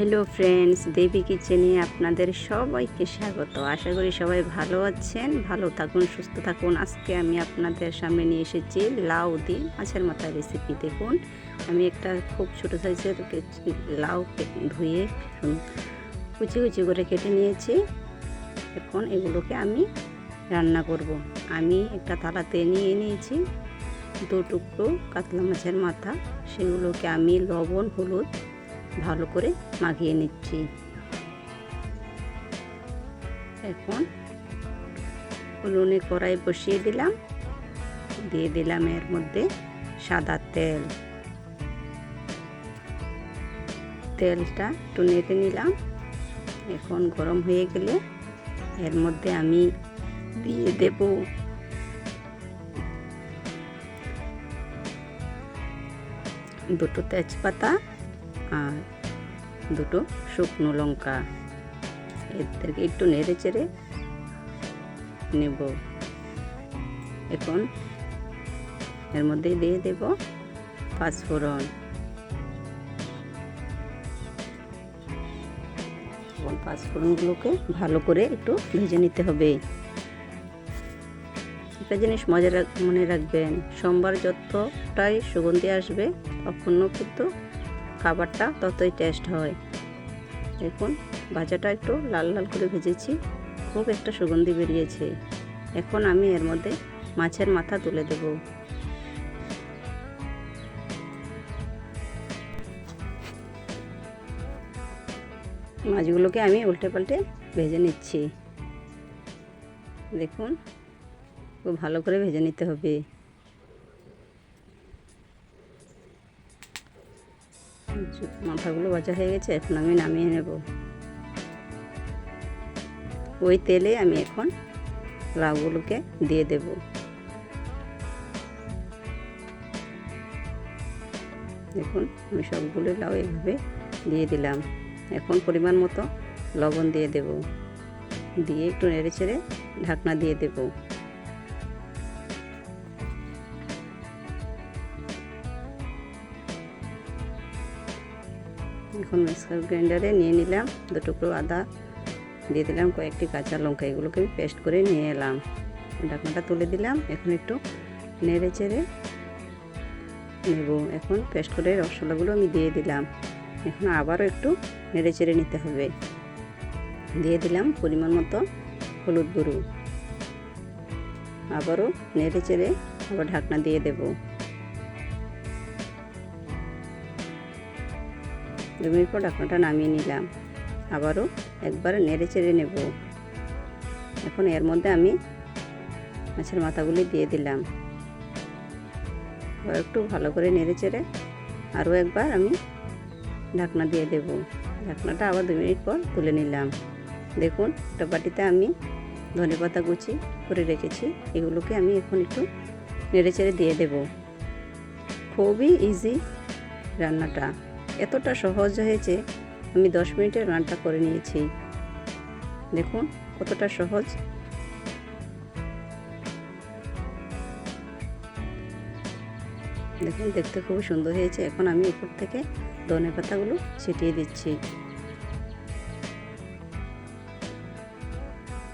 Hello friends দেবী কিচেনে আপনাদের সবাইকে স্বাগত। আশা করি সবাই ভালো আছেন, ভালো থাকুন, সুস্থ থাকুন। আজকে আমি আপনাদের সামনে নিয়ে এসেছি লাউ দিয়ে মাছের মাথা রেসিপি দেখুন, আমি একটা খুব ছোটো সাইজের লাউ ধুয়ে কুচি কুচি করে কেটে নিয়েছি। এখন এগুলোকে আমি রান্না করব। আমি একটা থালাতে নিয়ে নিয়েছি দু টুকরো কাতলা মাছের মাথা। সেগুলোকে আমি লবণ, হলুদ ভালো করে মাখিয়ে নিচ্ছি। এখন উনুনে কড়াই বসিয়ে দিলাম। দিয়ে দিলাম এর মধ্যে সাদা তেল। তেলটা একটু নেড়ে নিলাম। এখন গরম হয়ে গেলে এর মধ্যে আমি দিয়ে দেব দুটো তেজপাতা। আর দুটো শুকনো লঙ্কা। এদেরকে একটু নেড়ে চেড়ে নেব। এখন এর মধ্যে দিয়ে দেব পাঁচফোড়ন। এবং পাঁচফোড়নগুলোকে ভালো করে একটু ভেজে নিতে হবে। একটা জিনিস মজা মনে রাখবেন, সোমবার যতটাই সুগন্ধি আসবে, তখনও কিন্তু খাবারটা ততই টেস্ট হয়। দেখুন, ভাজাটা একটু লাল লাল করে ভেজেছি, খুব একটা সুগন্ধি বেরিয়েছে। এখন আমি এর মধ্যে মাছের মাথা তুলে দেব। মাছগুলোকে আমি উল্টে পাল্টে ভেজে নিচ্ছি। দেখুন, খুব ভালো করে ভেজে নিতে হবে। মাথাগুলো বাজা হয়ে গেছে, এখন আমি নামিয়ে নেব। ওই তেলে আমি এখন লাউগুলোকে দিয়ে দেব। দেখুন, আমি সবগুলো লাউ এইভাবে দিয়ে দিলাম। এখন পরিমাণ মতো লবণ দিয়ে দেব। দিয়ে একটু নেড়ে চেড়ে ঢাকনা দিয়ে দেবো। এখন মিক্সার গ্রাইন্ডারে নিয়ে নিলাম। দু টুকরো আদা দিয়ে দিলাম, কয়েকটি কাঁচা লঙ্কা এগুলোকে পেস্ট করে নিয়ে এলাম। ঢাকনাটা তুলে দিলাম, এখন একটু নেড়ে চেড়ে নেব। এখন পেস্ট করে রসগোল্লাগুলো আমি দিয়ে দিলাম। এখন আবারও একটু নেড়ে চেড়ে নিতে হবে। দিয়ে দিলাম পরিমাণ মতো হলুদ গুঁড়ো। আবারও নেড়ে চেড়ে আবার ঢাকনা দিয়ে দেবো। দু মিনিট পর ঢাকনাটা নামিয়ে নিলাম। আবারও একবার নেড়ে চেড়ে নেব। এখন এর মধ্যে আমি মাছের মাথাগুলি দিয়ে দিলাম। একটু ভালো করে নেড়ে চেড়ে আরও একবার আমি ঢাকনা দিয়ে দেব। ঢাকনাটা আবার দু মিনিট পর তুলে নিলাম। দেখুন, একটা বাটিতে আমি ধনে পাতা কুচি করে রেখেছি। এগুলোকে আমি এখন একটু নেড়ে চেড়ে দিয়ে দেব। খুবই ইজি রান্নাটা। এতটা সহজ হয়েছে, আমি দশ মিনিটের রান্নাটা করে নিয়েছি। দেখুন, কতটা সহজ। দেখুন, দেখতে খুব সুন্দর হয়েছে। এখন আমি উপর থেকে ধনে পাতাগুলো ছিটিয়ে দিচ্ছি।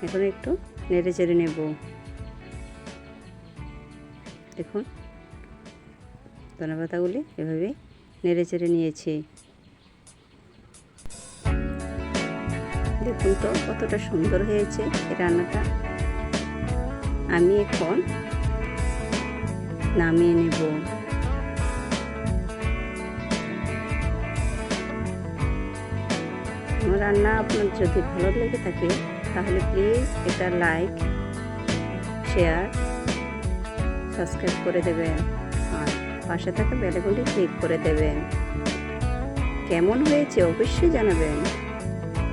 এখন একটু নেড়ে চেড়ে নেব। দেখুন, ধনে পাতাগুলি এভাবে নেড়ে চেড়ে নিয়েছি। দেখুন তো কতটা সুন্দর হয়েছে এই রান্নাটা। আমি এখন নামিয়ে নেব। আমার রান্না আপনার যদি ভালো লেগে থাকে, তাহলে প্লিজ এটা লাইক, শেয়ার, সাবস্ক্রাইব করে দেবেন। পাশে থাকা বেলাগুলি ক্লিক করে দেবেন। কেমন হয়েছে অবশ্যই জানাবেন।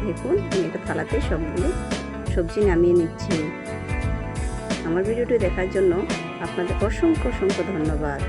দেখুন, আমি একটা থালাতে সবগুলো সবজি নামিয়ে নিচ্ছি। আমার ভিডিওটি দেখার জন্য আপনাদের অসংখ্য অসংখ্য ধন্যবাদ।